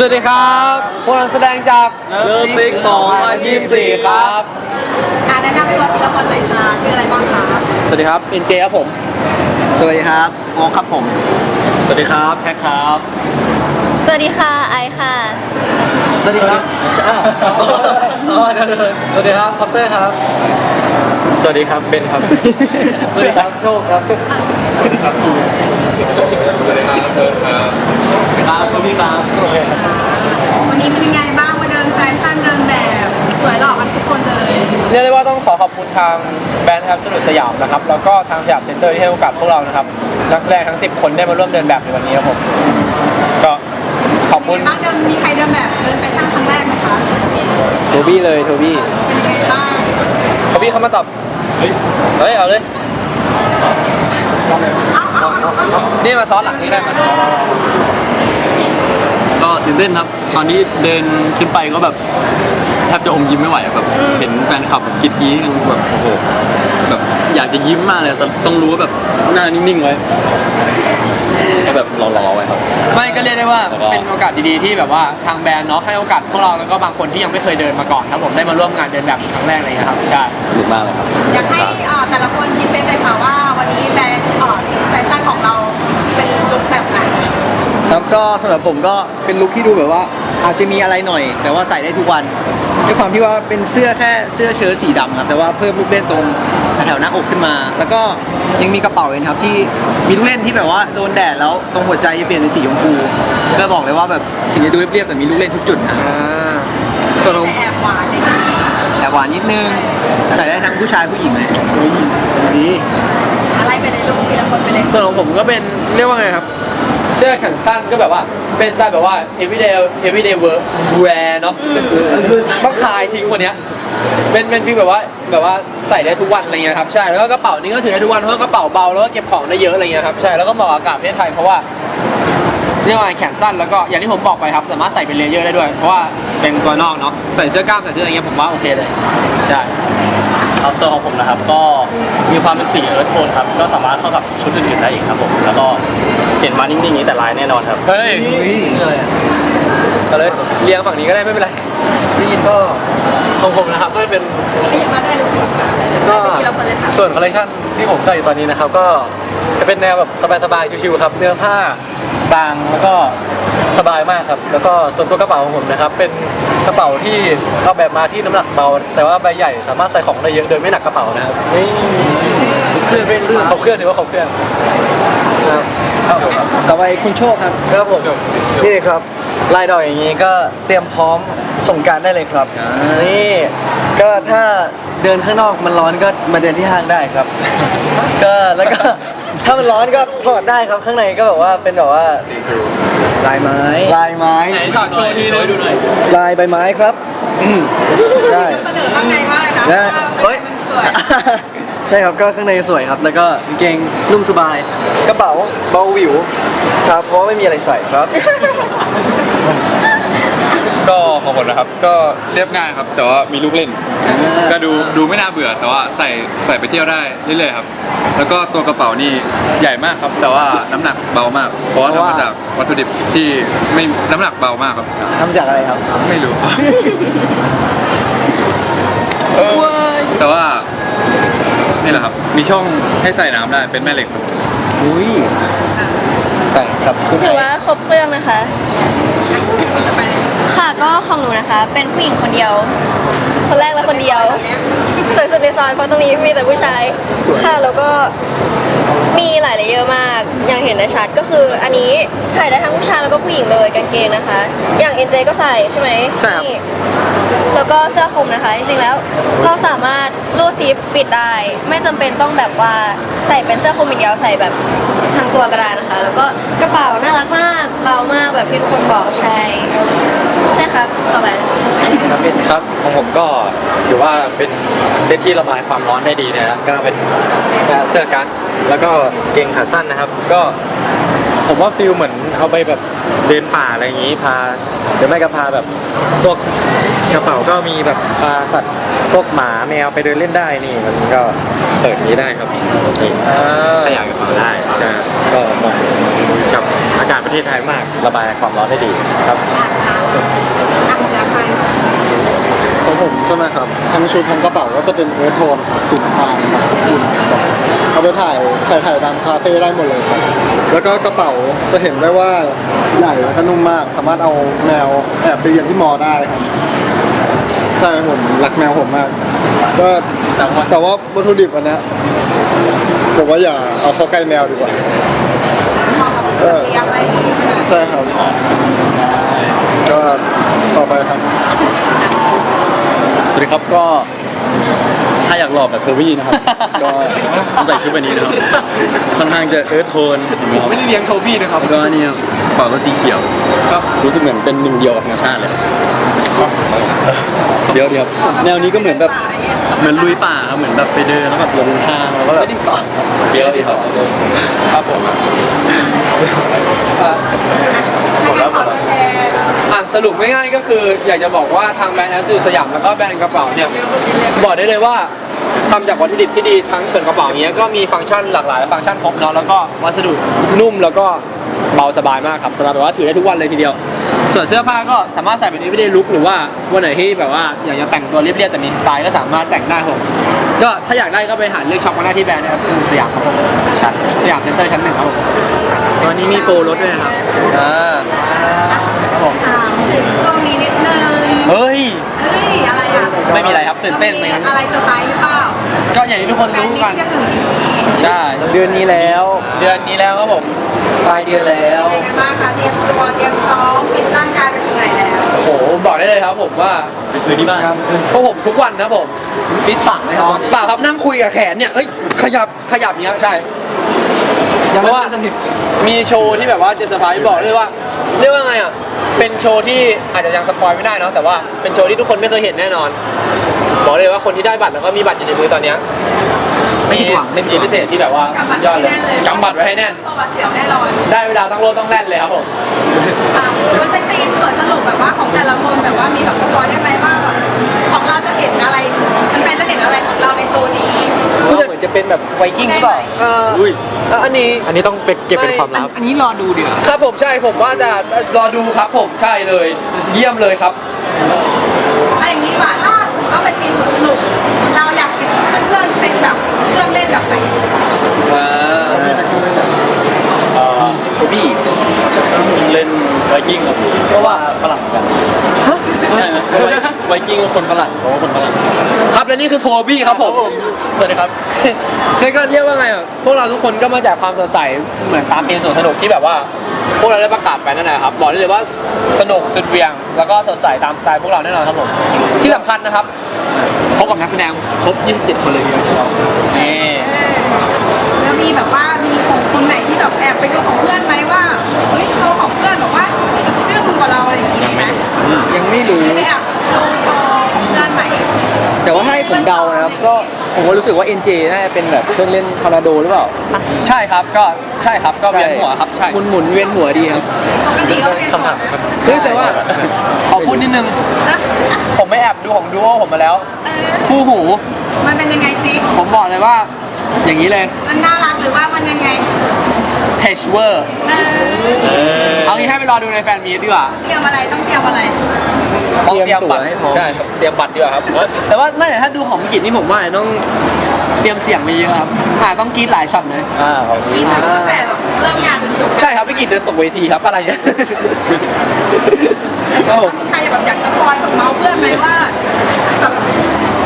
สวัสดีครับพวกเราแสดงจาก Love Sick 2024ครับ อ่าแนะนำตัวศิลปินหน่อยค่ะชื่ออะไรบ้างคะสวัสดีครับเอ็นเจครับผม สวัสดีครับโฟกครับผม สวัสดีครับแท็กครับ สวัสดีค่ะไอซ์ค่ะ สวัสดีครับสวัสดีครับพัตเตอร์ครับ สวัสดีครับเบนครับ สวัสดีครับโชคครับสวัสดี ครับสวัสดีครับเพิร์ดครับครับคุณพี่ครับโอเควันนี้เป็นยังไงบ้างมาเดินแฟชั่นเดินแบบสวยหล่อกันทุกคนเลยเรียกได้ว่าต้องขอขอบคุณทางแบรนด์ครับสนุดสยามนะครับ แล้วก็ทางสยามเซ็นเตอร์ที่ให้โอกาสพวกเรานะครับ นักแสดงทั้ง 10 คนได้มาร่วมเดินแบบในวันนี้ครับผม ก็ขอบเป็คุนณยังไงบ้างเดินมีใครเดินแบบเดินแฟชั่นครั้งแรกไหมคะโทบี้เลยโทบี้เป็นยังไงบ้างโทบี้เข้ามาตอบ เฮ้ยเฮ้ยเอาเลยเอ้า เอ้าเอ้าเอ้านี่มาซ้อนหลังนี่ได้ไหมก็ตื่นเต้นครับ ตอนนี้เดินขึ้นไปก็แบบแทบจะอมยิ้มไม่ไหวอะแบบอืมเห็นแฟนคลับแบบกรีดกรี๊ดกันแบบโอ้โหแบบอยากจะยิ้มมากเลยแต่ต้องรู้ว่าแบบหน้านิ่งๆไว้ก็แบบรอๆไว้ครับ ไม่ก็เรียกได้ว่าแล้วก็เป็นโอกาสดีๆที่แบบว่าทางแบรนด์เนาะให้โอกาสพวกเราแล้วก็บางคนที่ยังไม่เคยเดินมาก่อนครับผมได้มาร่วมงานเดินแบบครั้งแรกเลยนะครับใช่สนุกมากเลยครับอยากให้อ่าแต่ละคนยิ้มเป็นเลยค่ะว่าวันนี้แบรนด์อ่าแฟชั่นของเราเป็นลุคแบบไหน ครับ ก็สำหรับผมก็เป็นลุคที่ดูแบบว่า อาจจะมีอะไรหน่อย แต่ว่าใส่ได้ทุกวันด้วยความที่ว่าเป็นเสื้อแค่เสื้อเชิ้ตสีดำครับแต่ว่าเพิ่มลูกเล่นตรงแถวหน้าอกขึ้นมา แล้วก็ยังมีกระเป๋าเองครับที่มีลูกเล่นที่แบบว่าโดนแดดแล้วตรงหัวใจจะเปลี่ยนเป็นสีชมพูก็บอกเลยว่าแบบถึงจะดูเรียบๆแต่มีลูกเล่นทุกจุดนะอ่าส่วนของแต่แอบหวานเลยนะแต่หวานนิดนึงใส่ได้ทั้งผู้ชายผู้หญิงเลยดีอะไรไปเลยลูกทีละคนไปเลยส่วนของผมก็เป็นเรียกว่าไงครับ เสื้อแขนสั้นก็แบบว่าเป็นสไตล์แบบว่า everyday everyday work wear เนาะต้องคลายทิ้งวันเนี้ยเป็นเป็นฟีลแบบว่าแบบว่าใส่ได้ทุกวันอะไรเงี้ยครับใช่แล้วก็กระเป๋านี้ก็ถือได้ทุกวันเพราะว่ากระเป๋าเบาแล้วก็เก็บของได้เยอะอะไรเงี้ยครับใช่แล้วก็เหมาะกับอากาศประเทศไทยเพราะว่าเรียกว่าไงแขนสั้นแล้วก็อย่างที่ผมบอกไปครับ สามารถใส่เป็นเลเยอร์ได้ด้วย เพราะว่าเป็นตัวนอกเนาะใส่เสื้อกล้ามใส่เสื้ออะไรเงี้ยผมว่าโอเคเลย ใช่ ครับส่วนของผมนะครับก็มีความเป็นสีเอิร์ธโทนครับก็สามารถเข้ากับชุดอื่นๆได้อีกครับผมแล้วก็เห็นมานิ่งๆอย่างนี้แต่ลายแน่นอนครับเฮ้ยเอาเลยเรียงฝั่งนี้ก็ได้ไม่เป็นไรได้ยินก็ของผมนะครับก็เป็นขยับมาได้ลูกขยับมาได้เลยก็ไปทีละคนเลยค่ะส่วนคอลเลคชันที่ผมใส่อยู่ตอนนี้นะครับ ก็จะเป็นแนวแบบสบายๆชิวๆครับเนื้อผ้าบางแล้วก็ สบายมากครับ แล้วก็ส่วนตัวกระเป๋าของผมนะครับ เป็นกระเป๋าที่เอาแบบมาที่น้ำหนักเบา แต่ว่าใบใหญ่สามารถใส่ของได้เยอะโดยไม่หนักกระเป๋านะครับนี่เครื่องเป็นเรื่องเขาเครื่องหรือว่าเขาเครื่องครับครับผมต่อไปคุณโชคครับ ครับผมนี่ครับลายดอกอย่างนี้ก็เตรียมพร้อม ส่งกรารได้เลยครับนี่ก็ถ้าเดินข้างนอกมันร้อนก็มาเดินที่ห้างได้ครับ ก็แล้วก็ ถ้ามันร้อนก็ถอดได้ครับข้างในก็แบบว่าเป็นแบบว่าลายไม้ลายไม้ ไหนถอดโชว์ทีนึงดูหน่อยลายใบไม้ครับได้เสนอข้างในมากเลยนะได้เฮ้เฮ้ยยสวยใช่ครับก็ข้างในสวยครับ แล้วก็กางเกงนุ่มสบาย กระเป๋าเบาหวิวครับเพราะว่าไม่มีอะไรใส่ครับ ก็ของผมนะครับ ก็เรียบง่ายครับ แต่ว่ามีลูกเล่น ก็ดูดูไม่น่าเบื่อแต่ว่าใส่ใส่ไปเที่ยวได้เรื่อยๆครับ แล้วก็ตัวกระเป๋านี่ใหญ่มากครับ แต่ว่าน้ำหนักเบามาก เพราะว่าทำมาจากวัตถุดิบที่ไม่น้ำหนักเบามากครับ ทำจากอะไรครับ ไม่รู้ เออแต่ว่า นี่แหละครับ มีช่องให้ใส่น้ำได้เป็นแม่เหล็กครับอุ้ยแต่ครับคุณถือว่าครบเครื่องนะคะจะไปเลย ค่ะก็ของหนูนะคะ เป็นผู้หญิงคนเดียว คนแรกและคนเดียวสวยสุดในซอยเพราะตรงนี้มีแต่ผู้ชายค่ะแล้วก็ มีหลายเลเยอร์มากอย่างเห็นได้ชัดก็คืออันนี้ใส่ได้ทั้งผู้ชายแล้วก็ผู้หญิงเลยกางเกงนะคะ อย่าง NJ ก็ใส่ใช่ไหมใช่ครับ นี่แล้วก็เสื้อคลุมนะคะ จริงๆแล้วเราสามารถรูดซิปปิดได้ ไม่จำเป็นต้องแบบว่าใส่เป็นเสื้อคลุมอย่างเดียวใส่แบบทั้งตัวก็ได้นะคะ แล้วก็กระเป๋าน่ารักมากเบามากแบบที่ทุกคนบอกใช่ ใช่ครับต่อไปครับของผมก็ถือว่าเป็นเซตที่ระบายความร้อนได้ดีนะครับก็เป็นเสื้อกั๊กแล้วก็เกงขาสั้นนะครับ ก็ ผมว่าฟิลเหมือนเอาไปแบบเดินป่าอะไรอย่างนี้พาหรือไม่ก็พาแบบพวกกระเป๋าก็มีแบบพาสัตว์พวกหมาแมวไปเดินเล่นได้นี่มันก็เปิดอย่างนี้ได้ครับนี่ถ้าอยากกระเป๋าได้ใช่ก็เหมาะกับอากาศประเทศไทยมากเราระบายความร้อนได้ดีครับอะค่ะอะของราคาของผมใช่ไหมครับทั้งชุดทั้งกระเป๋าก็จะเป็นเอิร์ธโทนครับสีน้ำตาลครับอุ่นครับ เอาไปถ่ายใส่ถ่ายตามคาเฟ่ได้หมดเลยครับ แล้วก็กระเป๋าจะเห็นได้ว่าใหญ่แล้วก็นุ่มมาก สามารถเอาแมวแอบไปเรียนที่มอได้ครับใช่ผมรักแมวผมมาก ก็แต่ว่าวัตถุดิบอันเนี้ยผมว่าอย่าเอาเข้าใกล้แมวดีกว่าเตรียมไว้ดีขนาดใช่ครับ ก็ต่อไปครับ สวัสดีครับก็ ถ้าอยากหล่อแบบเคอร์วี่นะครับ ก็ต้องใส่ชุดแบบนี้นะครับค่อนข้างจะเอิร์ธโทนนะครับไม่ได้เลี้ยงโทบี้นะครับแล้วก็นี่ครับกระเป๋าก็สีเขียว ก็รู้สึกเหมือนเป็นหนึ่งเดียวกับธรรมชาติเลย เดี๋ยวเดี๋ยวแนวนี้ก็เหมือนแบบเหมือนลุยป่าครับเหมือนแบบไปเดินแล้วแบบหลงทางแล้วก็แบบเดี๋ยวดีครับครับผมอะหมดแล้วหมดแล้วอะสรุปง่ายๆก็คืออยากจะบอกว่าทางแบรนด์แอสซิลสยามแล้วก็แบรนด์กระเป๋าเนี่ยบอกได้เลยว่า ทำจากวัตถุดิบที่ดีทั้งส่วนกระเป๋าเนี้ยก็มีฟังก์ชันหลากหลายฟังก์ชันครบเนาะแล้วก็วัสดุนุ่มแล้วก็เบาสบายมากครับสำหรับแบบว่าถือได้ทุกวันเลยทีเดียว ส่วนเสื้อผ้าก็สามารถใส่เป็น everyday look หรือว่าวันไหนที่แบบว่าอยากจะแต่งตัวเรียบๆแต่มีสไตล์ก็สามารถแต่งได้ครับผมก็ถ้าอยากได้ก็ไปหาเลือกช็อปกันได้ที่แบรนด์แอสซิลสยามครับผมชั้นสยามเซ็นเตอร์ชั้นหนึ่งครับผมตอนนี้มีโปรลดด้วยนะครับอ่าครับผมถามถึงช่วงนี้นิดนึงเฮ้ยเฮ้ยอะไรอะไม่มีอะไรครับตื่นเต้นไหมครับ อะไรเซอร์ไพรส์หรือเปล่า ก็อย่างที่ทุกคนแฟนรู้นี้กันจะถึงนี้ใช่ เดือนนี้แล้ว เดือนนี้แล้วครับผมปลายเดือนแล้ว เป็นไงบ้างคะเตรียมตัวเตรียมซ้อมฟิตร่างกายไปถึงไหนแล้วโอ้โห บอกได้เลยครับผมว่าคือที่บ้านพวกผมทุกวันนะผมฟิตปากไหมครับปากครับนั่งคุยกับแขนเนี่ย เอ้ย ขยับ ขยับเนี้ยใช่ เพราะว่ามีโชว์ที่แบบว่าเจสพายบอกเลยว่า เรียกว่าไงอะ เป็นโชว์ที่อาจจะยังสปอยไม่ได้เนาะ แต่ว่าเป็นโชว์ที่ทุกคนไม่เคยเห็นแน่นอน บอกเลยว่าคนที่ได้บัตรแล้วก็มีบัตรอยู่ในมือตอนเนี้ยมีสิทธิพิเศษที่แบบว่ายอดเลยกำบัตรไว้ให้แน่นประวัติเสียวแน่นอนได้เวลาต้องโลดต้องแล่นเลยครับผม อะมันเป็นตีมสวนสนุกแบบว่าของแต่ละคนแบบว่ามีแบบสปอยได้ไหมว่าแบบของเราจะเห็นอะไรแฟนๆจะเห็นอะไรของเราในโชว์นี้เหมือนจะเป็นแบบไวกิ้งหรือเปล่าเอ่ออุ้ยเอ่ออันนี้ อันนี้ต้องเป็นเก็บเป็นความลับ อันนี้รอดูดีกว่าครับผมใช่ผมว่าจะรอดูครับผมใช่เลย เยี่ยมเลยครับ อะไรอย่างนี้ดีกว่าถ้า เราเป็นตีมสวนสนุก เราอยากเห็นเพื่อนเป็นแบบเครื่องเล่นแบบไหนเอ่อโทบี้เล่นไวกิ้งครับเพราะว่าฝรั่งเหมือนกันใช่ไหมไวไวกิ้งก็คนฝรั่งเพราะว่าคนฝรั่งครับและ นี่คือโทบี้ครับผมสวัสดีครับใช่ก็เรียกว่าไงอะพวกเราทุกคนก็มาจากความสดใสเหมือนตามเพลงสวนสนุกที่แบบว่า พวกเราได้ประกาศไปนั่นแหละครับบอกได้เลยว่าสนุกสุดเหวียง แล้วก็สดใสตามสไตล์พวกเราแน่นอนครับผมที่สำคัญนะครับพบกับนักแสดงครบ 27 คนเลยทีเดียวเชียวนี่แล้วมีแบบว่ามีของคนไหนที่แบบแอบไปดูของเพื่อนไหมว่าเฮ้ยโชว์ของเพื่อนบอกว่าสุดจึ้งกว่าเราอะไรอย่างนี้มีไหมยังไม่รู้ไม่ได้แอบ แต่ว่าให้ผมเดานะครับ ก็ผมก็รู้สึกว่า NJ น่าจะเป็นแบบเครื่องเล่นทอร์นาโดหรือเปล่าใช่ครับก็ใช่ครับก็เวียนหัวครับใช่หมุนหมุนๆเวียนหัวดีครับ ปกติก็เป็นคำถามครับเฮ้ยแต่ว่า ขอพูดนิดนึงนะอะผมไม่แอบดูของดูโอผมมาแล้ว เออคู่หู มันเป็นยังไงซิผมบอกเลยว่า อย่างนี้เลย มันน่ารักหรือว่ามันยังไง h w o r เออเอางี้ให้ไปรอดูในแฟนมีตดีกว่าเตรียมอะไรต้องเตรียมอะไรเตรียมตั๋วให้พร้อม ใช่ครับเตรียมบัตรดีกว่าครับ แต่ว่าไม่แต่ถ้าดูของมิกินี่ผมว่าต้องเตรียมเสียงไปเยอะครับอ่าต้องกรีดหลายช็อตเลยอ่าของมีทั้งตั้งแต่แบบเริ่มงานจนจบใช่ครับพี่กิจเดินตกเวทีครับอะไรเนี่ยครับผมใครแบบอยากสปอยกับเมาส์เพื่อนไหมว่าแบบ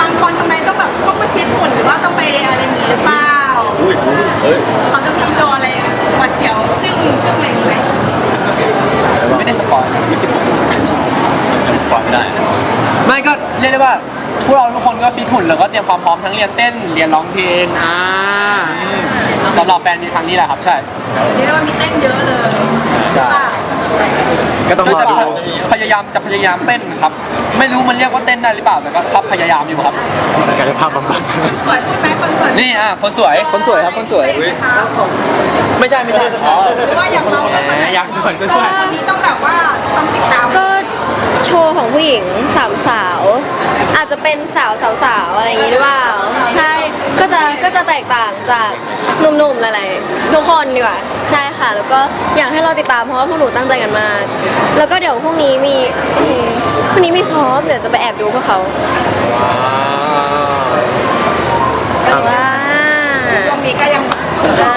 บางคนทำไมต้องแบบต้องไปฟิตหุ่นหรือว่าต้องไปอะไรอย่างนี้หรือเปล่าอุ้ยเฮ้ย เขาจะมีโชว์อะไรหวาดเสียวจึ้งจึ้งอะไรอย่างนี้ไหม ไม่ได้สปอยไม่ใช่ผมยังสปอยไม่ได้ไม่ก็เรียกได้ว่าพวกเราทุกคนก็ฟิตหุ่นแล้วก็เตรียมความพร้อมทั้งเรียนเต้นเรียนร้องเพลงอ่าสำหรับแฟนมีครั้งนี้แหละครับใช่ เรียกได้ว่ามีเต้นเยอะเลยใช่ป่ะก็ต้องรอจะดูพยายามจะพยายามเต้นครับ ไม่รู้มันเรียกว่าเต้นได้หรือเปล่าแต่ก็ครับพยายามอยู่ครับ กายภาพบำบัด สวยพูดไหมคนสวยนี่อะคนสวย คนสวยครับคนสวย เต้นไหมคะ ไม่ใช่ไม่ใช่อ๋อหรือว่าอยากเมาแล้วคนไหนอยากสวยก็สก็วยวันนี้ต้องแบบว่าต้องติดตามก็โชว์ของผู้หญิงสามสาว อาจจะเป็นสาวสาวสาวอะไรอย่างงี้หรือเปล่าใช่ก็จะก็จะแตกต่างจากหนุ่มๆหลายๆทุกคนดีกว่าใช่ค่ะ แล้วก็อยากให้เราติดตามเพราะว่าพวกหนูตั้งใจกันมากแล้วก็เดี๋ยวพรุ่งนี้มีอืมพรุ่งนี้มีซ้อมเดี๋ยวจะไปแอบดูพวกเขาแต่ว่าช่วงนี้ก็ยังยั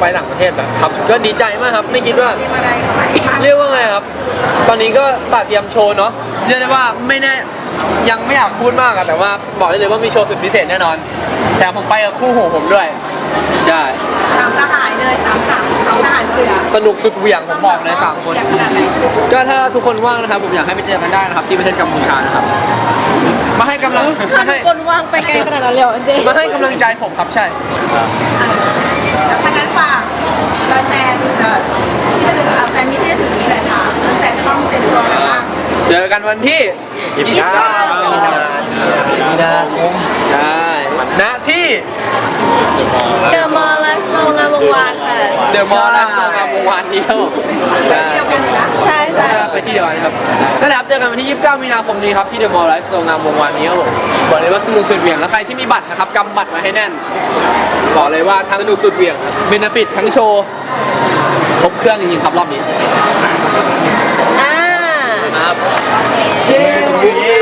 ไปต่างประเทศแบบครับ ก็ดีใจมากครับ ไม่คิดว่า มีอะไรไหมคะเรียกว่าไงครับ ตอนนี้ก็ตัดเตรียมโชว์เนาะ เรียกได้ว่าไม่แน่ ยังไม่อยากพูดมากอะแต่ว่าบอกได้เลยว่ามีโชว์สุดพิเศษแน่นอน แต่ผมไปกับคู่หูผมด้วย ใช่ สามทหารเลยสามสามสามทหารเสือสนุกสุดเหวี่ยงผมบอกเลยสามคนอยากขนาดไหนก็ถ้าทุกคนว่างนะครับ ผมอยากให้ไปเจอกันได้นะครับ ที่ประเทศกัมพูชานะครับ มาให้กำลังมาถ้าทุให้กคนว่างไปไกลขนาดนั้นเลยเหรอเจมาให้กำลังใจผมครับใช่แล้ว ถ้างั้นฝากแฟนๆจะที่จะถึงอะแฟนมีที่จะถึงนี้แหละค่ะแฟนจะต้องเป็นตัวอะไรบ้างเจอกันวันที่29มีนาคม ใช่ ณที่เดอะมอลล์และโซงามวงวานค่ะ เดอะมอลล์และโรงงานวงวานเดียวใช่เดียวกันเลยนะใช่ใช่ใช่ไปที่เดียวกันครับนั่นแหละครับเจอกันวันที่ 29 มีนาคมนี้ครับที่เดอะมอลล์ไลฟ์โซงามวงวานนี้ครับผมบอกเลยว่าสนุกสุดเหวี่ยงแล้วใครที่มีบัตรนะครับกำบัตรมาให้แน่น บอกเลยว่าทั้งสนุกสุดเหวี่ยงเบนฟิตทั้งโชว์ครบเครื่องจริงๆครับรอบนี้อ่า ครับเย้